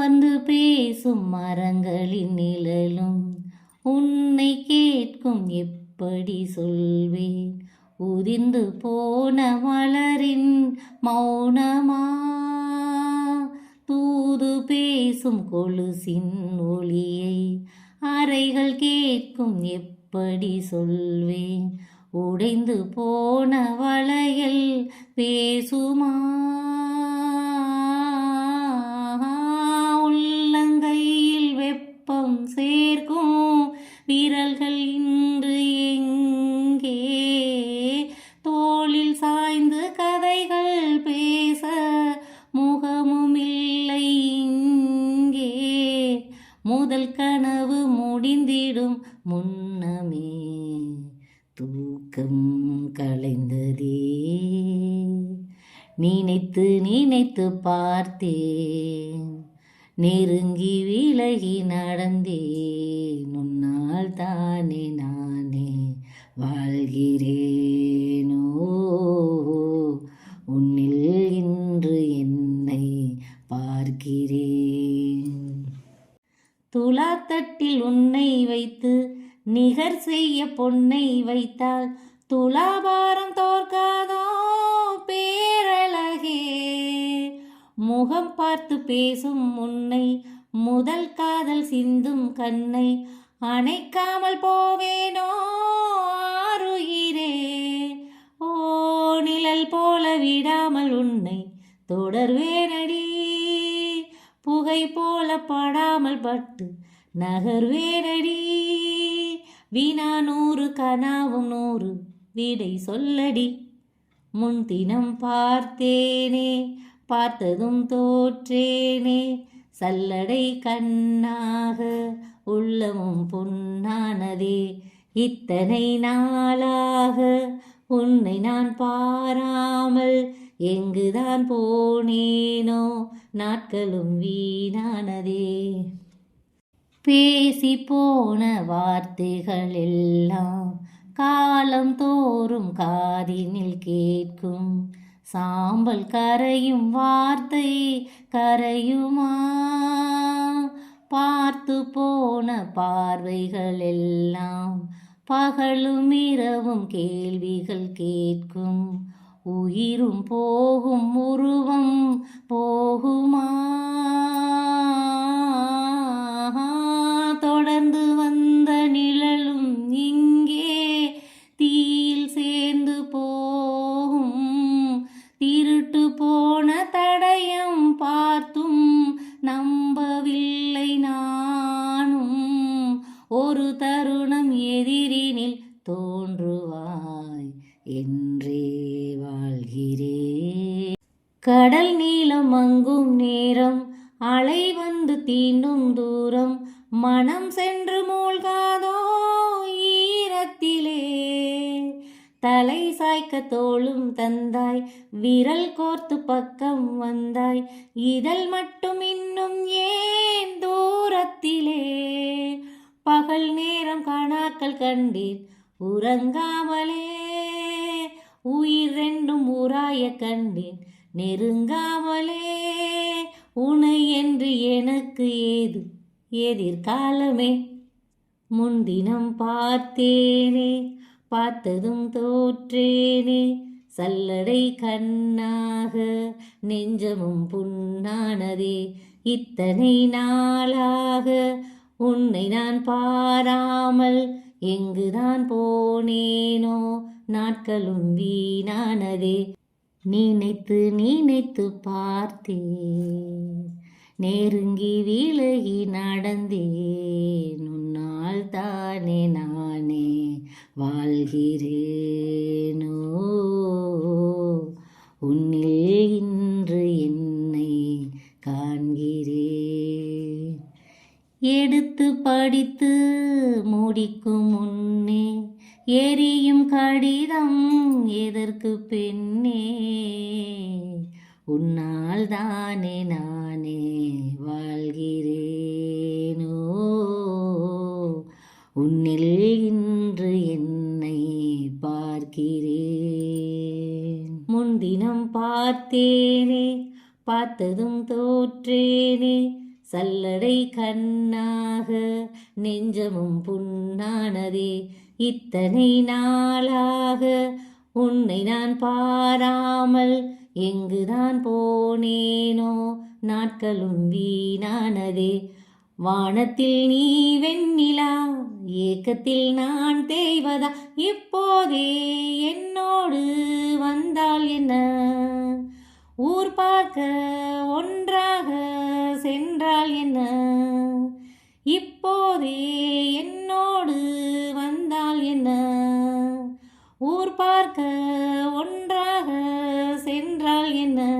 அமர்ந்து பேசும் மரங்களின் நிழலும் உன்னை கேட்கும் எப்படி சொல்வேன்? உதிர்ந்து போன மலரின் மௌனமா? தூது பேசும் கொலுசின் ஒளியை அறைகள் கேட்கும் எப்படி சொல்வேன்? உடைந்து போன வளையல் பேசுமா? முதல் கனவு முடிந்திடும் முன்னமே தூக்கம் கலைந்ததே. நினைத்து நினைத்து பார்த்தேன். நெருங்கி விலகி நடந்தேன். உன்னால் தானே நானே வாழ்கிறேனோ? உன்னில் இன்று என்னை பார்க்கிறேன். துலாத்தட்டில் உன்னை வைத்து நிகர் செய்ய பொன்னை வைத்தால் துலாபாரம் தோற்காதோ பேரழகே. முகம் பார்த்து பேசும் உன்னை முதல் காதல் சிந்தும் கண்ணை அணைக்காமல் போவேனோ ஆறுகிறே ஓ நிழல் போல விடாமல் உன்னை தொடர்வேன. பட்டு நகர்வேனடி வீணா நூறு கனாவும் நூறு விடை சொல்லடி. முன்தினம் பார்த்தேனே பார்த்ததும் தோற்றேனே. சல்லடை கண்ணாக உள்ளமும் பொன்னானதே. இத்தனை நாளாக உன்னை நான் பாராமல் எங்குதான் போனேனோ நாட்களும் வீணானதே. பேசி போன வார்த்தைகள் எல்லாம் காலம் தோறும் காதினில் கேட்கும். சாம்பல் கரையும் வார்த்தை கரையுமா? பார்த்து போன பார்வைகள் எல்லாம் பகலும் இரவும் கேள்விகள் கேட்கும். உயிரும் போகும் உருவம் போகுமா? ஒரு தருணம் எதிரினில் தோன்றுவாய் என்றே வாழ்கிறே கடல் நீளம் மங்கும் நேரம் அலை வந்து தீண்டும் தூரம் மனம் சென்று மூழ்காதோ ஈரத்திலே. தலை சாய்க்க தோளும் தந்தாய் விரல் கோர்த்து பக்கம் வந்தாய் இதழ் மட்டும் இன்னும் ஏன் தூரத்திலே? பகல் நேரம் காணாக்கள் கண்டீர். உறங்காமலே உயிர் ரெண்டும் ஊராய கண்டேன் நெருங்காமலே உனை என்று எனக்கு ஏது? எதிர்காலமே முன்தினம் பார்த்தேனே பார்த்ததும் தோற்றேனே. சல்லடை கண்ணாக நெஞ்சமும் புண்ணானதே. இத்தனை நாளாக உன்னை நான் பாராமல் எங்குதான் போனேனோ? நாட்களும் வீணானதே. நினைத்து நினைத்து பார்த்தேன். நெருங்கி விலகி நடந்தேன். உன்னால் தானே நானே வாழ்கிறேனோ? உன்னை எடுத்து படித்து முடிக்கும் முன்னே எரியும் கடிதம் எதற்கு பெண்ணே உன்னால் தானே நானே வாழ்கிறேனோ? உன்னில் இன்று என்னை பார்க்கிறேன். முன்தினம் பார்த்தேனே பார்த்ததும் தோற்றேனே சல்லடை கண்ணாக நெஞ்சமும் புண்ணானதே. இத்தனை நாளாக உன்னை நான் பாராமல் எங்குதான் போனேனோ? நாட்களும் வீணானதே. வானத்தில் நீ வெண்ணிலா ஏக்கத்தில் நான் தேய்வதா? இப்போதே என்னோடு வந்தால் என்ன? ஊர் பார்க்க ஒன்றாக சென்றால் என்ன? இப்போதே என்னோடு வந்தால் என்ன? ஊர் பார்க்க ஒன்றாக சென்றால் என்ன?